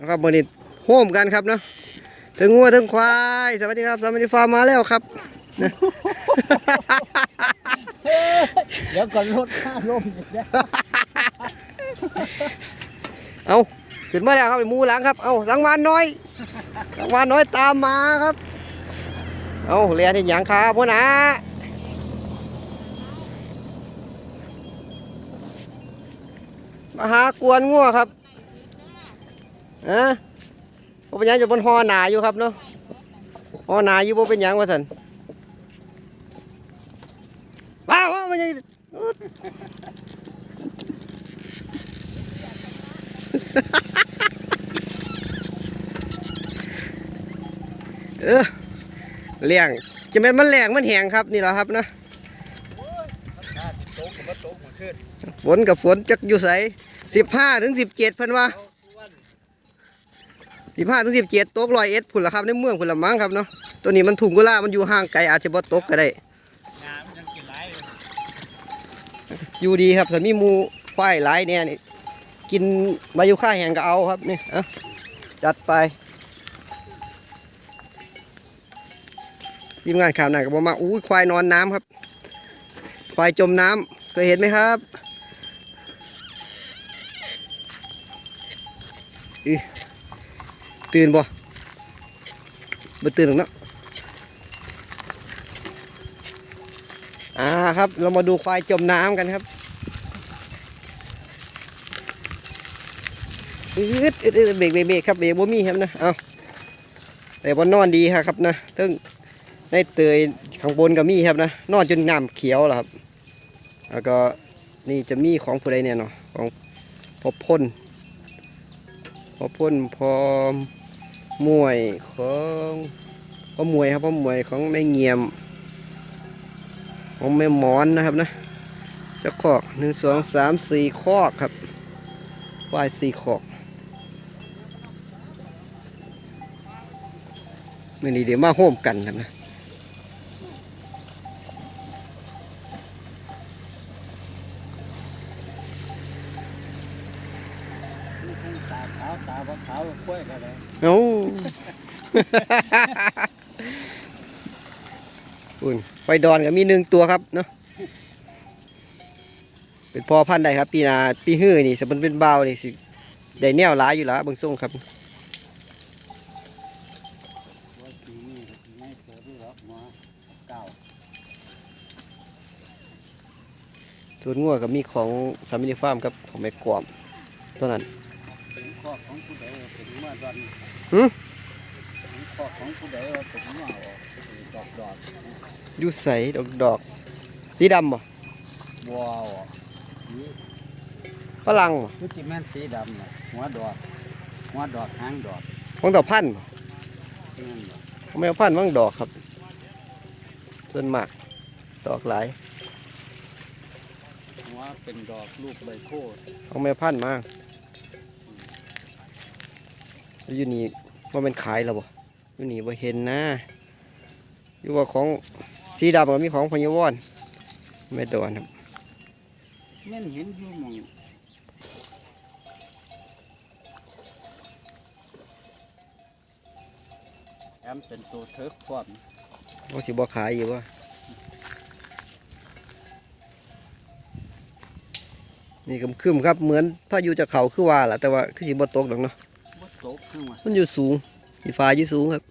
นะครับวันนี้โฮมกันครับเนาะถึงงัวถึงควายสวัสดีครับสวัสดีฟาร์มมาแล้วครับนะเดี๋ยวก่อนรถค่าลมอีกแล้วเอาขึ้นมาแล้วครับหมูหลังครับเอาสังวานน้อยสังวานน้อยตามมาครับ เอาเรียนที่หยังครับพ่อนะมาหากวนงัวครับ อะบ่เป็นหยังอยู่บนหอหนาอยู่ครับเนาะหอหนาอยู่บ่เป็นหยังวะสันว้าวว้าวมันยังเออเลี้ยงจะเป็นมันแหลงมันแหงครับนี่แหละครับนะค่าติดโต๊ะกับว่าโต๊ะมาขึ้นฝนกับฝนจักอยู่ใสสิบห้าถึงสิบเจ็ดพันว่า เอาวัน สิบห้าถึงสิบเจ็ดตกลอยเอ็ดพุ่นละครับในเมืองพุ่นละมั้งครับเนาะตัวนี้มันถุงกุล่ามันอยู่ห่างไกลอาจจะบ่ตกก็ได้อยู่ดีครับถ้ามีมูควายหลายเนี่ยนี่กินมาอยู่ค่าแห่งก็เอาครับนี่เอาจัดไปทีมงานข่าวหนักก็บอกมาอู้ควายนอนน้ำครับ ควายจมน้ำเคยเห็นไหมครับอิ ตื่นบ่บ่ตื่นหรอกเนาะอ่าครับ เรามาดูควายจมน้ำกันครับอืดอึดอึดเบรกเบรกครับเบรกบ่มีครับนะเอาแต่ว่านอนดีครับนะซึ่งในเตยข้างบนก็มีครับนะนอนจนน้ำเขียวแล้วครับ แล้วก็นี่จะมีของผู้ใดเนี่ยเนาะของพอพ่น อพ่นพอมวยของพอมวยครับพอมวยของแม่เงียมของแม่หมอนนะครับนะเจะคอกหนึ่งสองสามสี่คอกครับวายสี่คอกมื่อนี้เดี๋ยวมาโฮมกันครับนะ ขาวตาบ่ขาวกล้วยกันเลยเอาอุ่นไฟดอนก็มีหนึ่งตัวครับเนาะเป็นพอพันธุ์ได้ครับ ปีนาปีฮื้อนี่สมนเป็นเบานี่สิได้แนวหลายอยู่ละเบิ่งส่งครับว่าสีนี่ไม่เจอด้วนงัวก็มีของสามินิฟาร์มครับของแม่กวมตัวนั้น เป็นข้อของผู้ใดว่าเป็นเมื่อวันหึเป็นข้อของผู้ใดว่าเป็นเมื่อออกดอกดอกอยูใสดอกดอก สีดำบ่บัวออกฝรั่งบ่คือจิแม่นสีดำน่ะหัวดอกหัวดอกหางดอกของเต่าพันธุ์บ่นั่นดอกของแมวพันธุ์ว่างดอกครับ ส่วนมากดอกหลายหัวเป็นดอกลูกใบโคตรของแมวพันธุ์มาแล้ว อยู่นี่ว่าเป็นขายแล้วบ่อยู่นี่บ่เห็นนะอยู่ว่าของสีดำก็มีของพญาวอนแม่ดอนครับแม่นเห็นอยู่หมองแอมเป็นตัวเทิร์ฟพร้อมว่าสิบ่ขายอยู่ว่านี่กำคืมครับเหมือนพายุจะเขาคือว่าล่ะแต่ว่าคือสิบ่ตกดอกเนาะบ่ ตกขึ้นมามันอยู่สูงสีฟ้าอยู่สูงครับ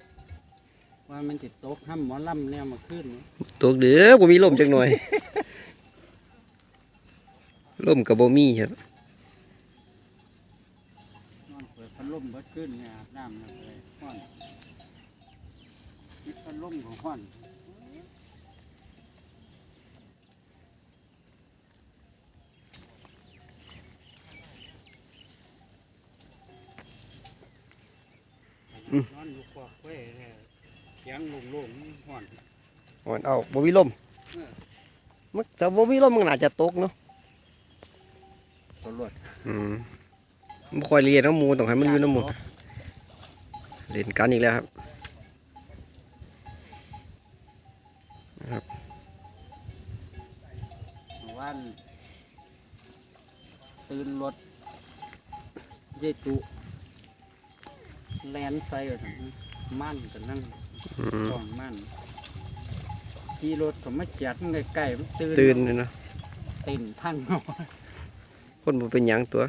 ว่ามันติดตกห้ำหมอลำเนี่ยมาขึ้นนี่ตกเด้อบ่มีลมจักหน่อย ลมกับบ่มีครับนอนเปิดพัดลมเบิดขึ้นเนี่ยอาบน้ำนะเลยห้อนนี่พัดลมของห้อน นอนอยู่ขวากเว้ยเนี่ยเสียงโล่งๆนี่ห้อนอ่อนเอาบ่มีลมเออมันถ้าบ่มีลมมันน่าจะตกเนาะตำรวจอืมบ่ค่อยเรียนน้ำหมูต้องให้มันอยู่น้ำหมูเล่นกันอีกแล้วครับวันตื่นรถเยตุ แลนใส่กันมั่นกันนั่งอืมต้องมั่นขี่รถก็มาเฉียดมันใกล้ๆมันตื่นตื่นเลยเนาะตื่นทั้งเนาะคนบ่เป็นหยังตัว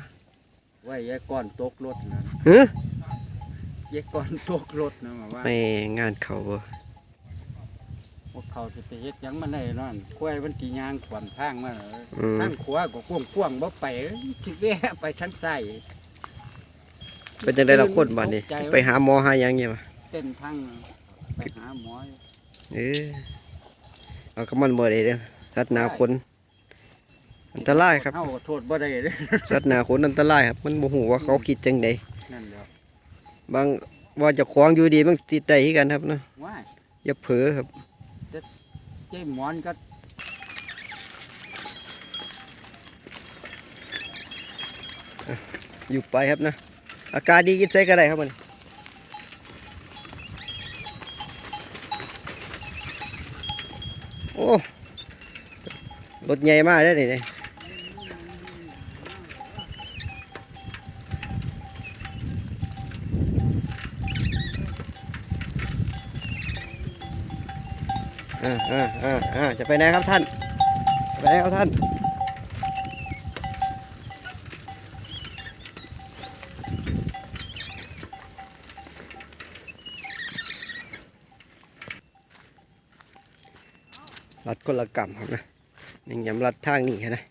ไว้ยายก่อนตกรถนะเฮ้ยยายก่อนตกรถนะมาว่า แม่งานเขาบ่พวกเขาสิไปเฮ็ดหยังมันได้นั่นกล้วยมันสิย่างขวางทางมาเหรออืมทางขวาก็กว้างๆบ่ไปสิแวะไปทางซ้าย เป็นจังได๋ล่ะคนบัดนี้ตกใจวะไปหาหมอหาหยังเนี่ยวะเต้นทางไปหาหมอเออเอาก็มันบ่ได้เด้อสัตว์หนาคน อันตรายครับเฮาก็โทษบ่ได้เด้อสัตว์หนาคนอันตรายครับ มันบ่ฮู้ว่าเขาคิดจังไดนั่นแหล้วบางว่าเจะคล้าของอยู่ดีมันติดได้คือกันครับเนาะว้ายอย่าเผลอครับ เจ้หมอนก็อยู่ไปครับนะ อากาศดีกินใส่ก็ได้ครับมันโอ้รถใหญ่มากเลยนี่นี่อ่าอ่าอ่าอ่าจะไปไหนครับท่านไปไหนครับท่าน รัดคนละกรรมครับนะนี่ยำรัดทางนี่นะ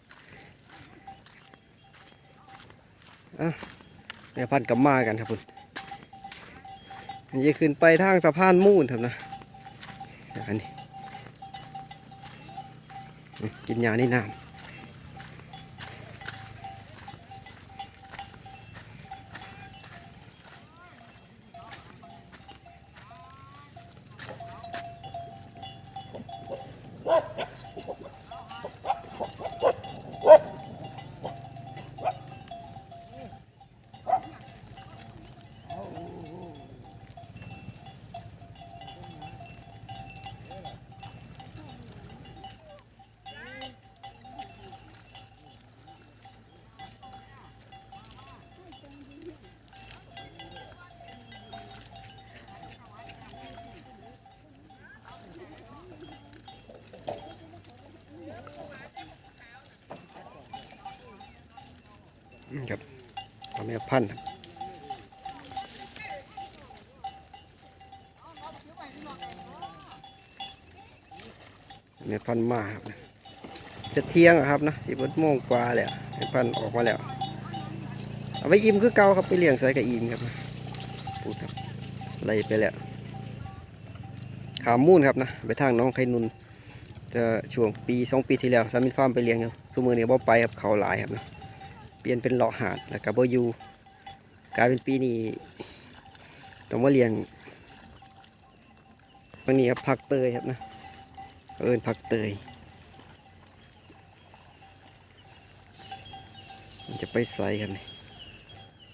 เนี่ยพันกับมากันครับคุณนี่จะขึ้นไปทางสะพานมูนครับนะอันนี้กินยานี่น้ำ ครับเอาแม่พันธุ์ครับแม่พันธ์มาครับจะเที่ยงอะครับนะสิบโมงกว่าแล้วแม่พันธ์ออกมาแล้ว เอาไปอิ่มคือเก่าครับไปเลี้ยงใส่กับอิ่มครับนะพูดครับไล่ไปแล้วขามมูนครับนะไปทางน้องไข่นุนจะช่วงปีสองปีที่แล้วสามินฟาร์มไปเลี้ยงอยู่สมือเนี้บ่ไปครับเขาหลายครับนะ เปลี่ยนเป็นเลาะหาดแล้วก็บ่อยู่กลายเป็นปีนี้ต้องมาเลี้ยงวันนี้ครับผักเตยครับนะเอินผักเตย มันจะไปใส่กัน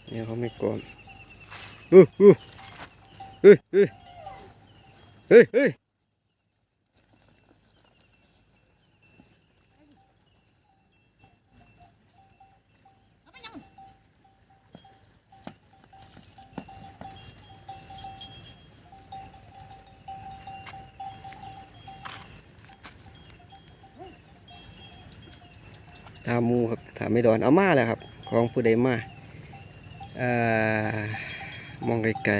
เนี่ยเขาไม่กลมอู้อู้เฮ้ยเฮ้ยเฮ้ยเฮ้ย ตามหมูครับถามไม่ดอนเอามาแล้วครับ ของผู้ใดมาอ่อมองไกล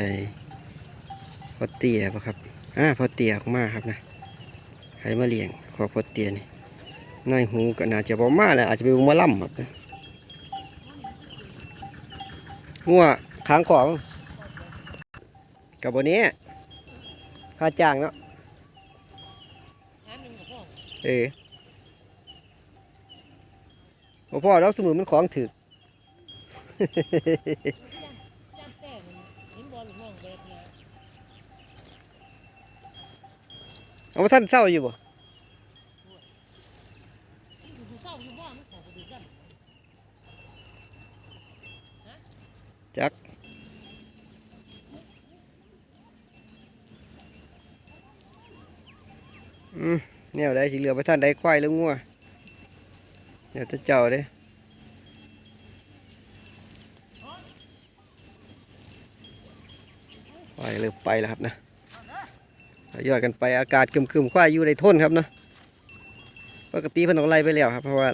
ๆพอเตียปะครับอ่าพอเตียออกมาครับนะใครมาเลี้ยงขอพอเตียนี่น้อยหูก็น่าจะบอมาแล้วอาจจะไปบุมาล่ำครับนะงัวค้างของกับบนี้ค่าจ้างเนาะเออ บ่พ่อแล้วสมุนมันของถึกเอาท่านเศร้าอยู่บ่จักอืมแนวได้สีเหลือไปท่านได้ควายแล้วงัว เดี๋ยวจะเจ้าเด้ไปเริ่มไปแล้วครับนะยอดกันไปอากาศครึมๆควายอยู่ในทนครับนะปกติเพิ่นเอาไล่ไปแล้วครับ เพราะว่า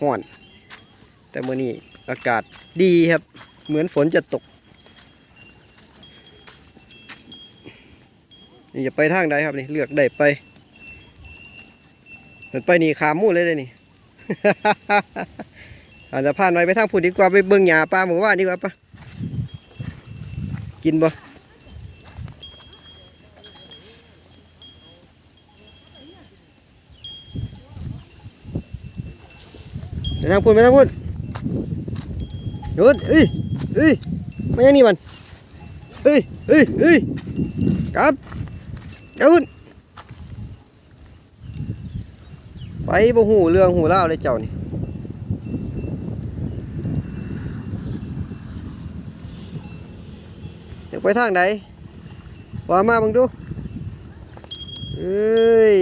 ห้อน แต่เมื้อนี้อากาศดีครับ เหมือนฝนจะตก นี่จะไปทางใดครับนี่เลือกได้ไปมันไปนี่ขามมู่เลยเลยนี่ อาจจะผ่านไปไปทางผุนดีกว่าไปเบิ่งหญ้าปลาหมู่ว่านดีกว่าปะกินบ่ไปทางพุ่นไปทางพุ่นหยุดเอ้ยเอ้ยไมายังนี่มันเอ้ยเอ้ยเอ้ยกลับกลับพุ่นไป บ่หูเรื่องหูเล่าเลยเจ้านี่อยากไปทางไหนว่ามาบังดูเอ้ย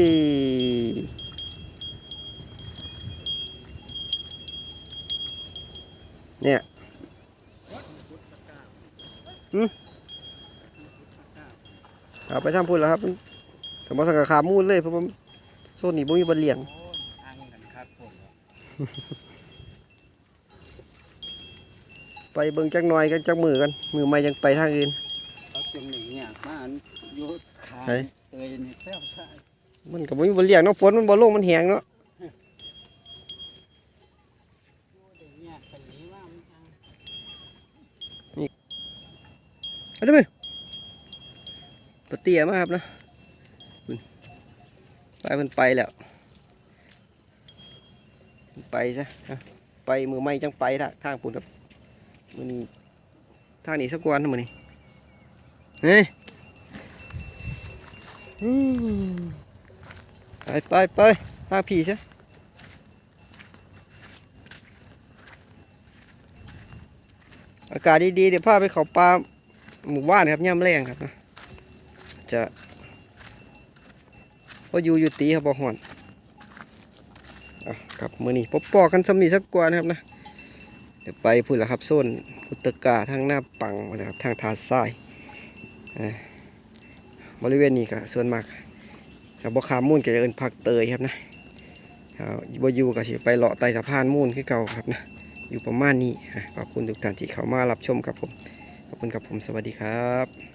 เนี่ยหืมเอาไปทางพูดแล้วครับแต่มาสังกะขามูดเลยเพราะว่าโซนนี้บ่มีบันเลียง ไปเบิ่งจักหน่อยกันจักมือกัน มือไม่ยังไปทางอื่นเขาจึงหนึ่งเนี่ยมาอันอยุดขาไหนเตยนี่แซ่บซ่ายมันก็บ่มีบันเลียงเนาะฝนมันบ่ลงมันแห้งเนาะเนี่ยไปนี้ว่ามันอังเอาได้ไหมปะเตี้ยมากครับนะคุณไปมันไปแล้วมัน ไปซะไปมือไม่จังไปทางทางปุ่นครับมือนี้ทางนี้สักวันมือนี้เฮ้ยอืมไปไปไปทางผีซะอากาศดีๆเดี๋ยวพาไปเขาปลาหมู่บ้านครับย่ำแรงครับนะจะพออยู่อยู่ตีครับบ่หอน อะครับมือนี้พบปอกันสำนีสักกว่านะครับนะเดี๋ยวไปพูดแล้วครับโซนอุตกาทางหน้าปังนะครับทางทาซ้ายบริเวณนี้ก็ส่วนมากครับบ่ขามมูนก็จะเอินพักเตยครับนะอ่าบ่อยู่ก็สิไปเลาะไต่สะพานมูนคือเก่าครับนะอยู่ประมาณนี้ขอบคุณทุกท่านที่เข้ามารับชมครับผมขอบคุณครับผมสวัสดีครับ